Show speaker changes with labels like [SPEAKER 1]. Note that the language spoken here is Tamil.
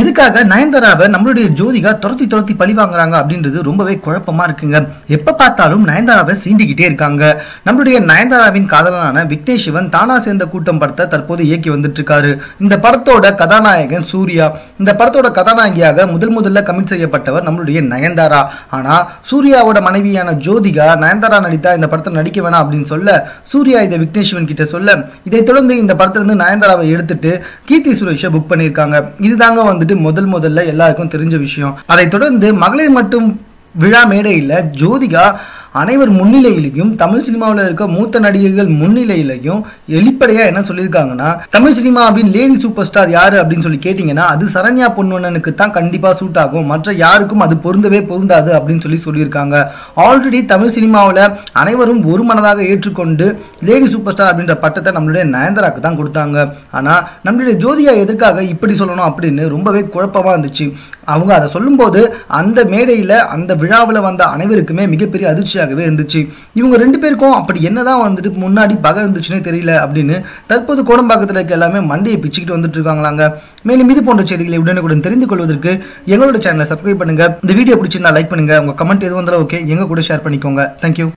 [SPEAKER 1] எதுக்காக நயன்தாராவை நம்மளுடைய ஜோதிகா துரத்தி துரத்தி பழி வாங்குறாங்க அப்படின்றது ரொம்பவே குழப்பமா இருக்குங்க. எப்ப பார்த்தாலும் நயன்தாராவை சீண்டிக்கிட்டே இருக்காங்க. நம்மளுடைய நயன்தாராவின் காதலனான விக்னேஷ் சிவன் தானா சேர்ந்த கூட்டம் படத்தை தற்போது இயக்கி வந்துட்டு இருக்காரு இந்த படத்தோட கதாநாயகன் சூர்யா. இந்த படத்தோட கதாநாயகியாக முதல் முதல்ல கமிட் செய்யப்பட்டவர் நம்மளுடைய நயன்தாரா. ஆனா சூர்யாவோட மனைவியான ஜோதிகா நயன்தாரா நடித்தா இந்த படத்தை நடிக்க வேணாம் அப்படின்னு சொல்ல சூர்யா இதை விக்னேஷ் சிவன் கிட்ட சொல்ல இதை தொடர்ந்து இந்த படத்துல இருந்து நயன்தாராவை எடுத்துட்டு கீர்த்தி சுரேஷை புக் பண்ணியிருக்காங்க. இதுதாங்க வந்து வந்துட்டு முதல் முதல்ல எல்லாருக்கும் தெரிஞ்ச விஷயம். அதை தொடர்ந்து மகளிர் மட்டும் விழா மேடையில் ஜோதிகா அனைவர் முன்னிலையிலையும் தமிழ் சினிமாவில் இருக்க மூத்த நடிகர்கள் முன்னிலையிலையும் வெளிப்படையாக என்ன சொல்லியிருக்காங்கன்னா தமிழ் சினிமாவின் லேடி சூப்பர் ஸ்டார் யார்? அப்படின்னு சொல்லி கேட்டிங்கன்னா அது சரண்யா பொன்வண்ணனுக்கு தான் கண்டிப்பாக சூட் ஆகும். மற்ற யாருக்கும் அது பொருந்தவே பொருந்தாது அப்படின்னு சொல்லி சொல்லியிருக்காங்க. ஆல்ரெடி தமிழ் சினிமாவில் அனைவரும் ஒரு மனதாக ஏற்றுக்கொண்டு லேடி சூப்பர் ஸ்டார் அப்படின்ற பட்டத்தை நம்மளுடைய நயன்தராக்கு தான் கொடுத்தாங்க. ஆனால் நம்மளுடைய ஜோதியா எதற்காக இப்படி சொல்லணும் அப்படின்னு ரொம்பவே குழப்பமாக இருந்துச்சு. அவங்க அதை சொல்லும்போது அந்த மேடையில் அந்த விழாவில் வந்த அனைவருக்குமே மிகப்பெரிய அதிர்ச்சியாகவே இருந்துச்சு. இவங்க ரெண்டு பேருக்கும் அப்படி என்னதான் வந்துட்டு முன்னாடி பகை இருந்துச்சுன்னே தெரியல அப்படின்னு தற்போது கோடம்பாக்கத்தில் இருக்க எல்லாமே மண்டையை பிச்சுக்கிட்டு வந்துட்டு இருக்காங்களாங்க. மேலும் இது போன்ற செய்திகளை உடனுக்குடன் தெரிந்து கொள்வதற்கு எங்களோட சேனலை சப்ஸ்கிரைப் பண்ணுங்க. இந்த வீடியோ பிடிச்சிருந்தா லைக் பண்ணுங்க. உங்க கமெண்ட் எது வந்தாலும் ஓகே எங்க கூட ஷேர் பண்ணிக்கோங்க. தேங்க்யூ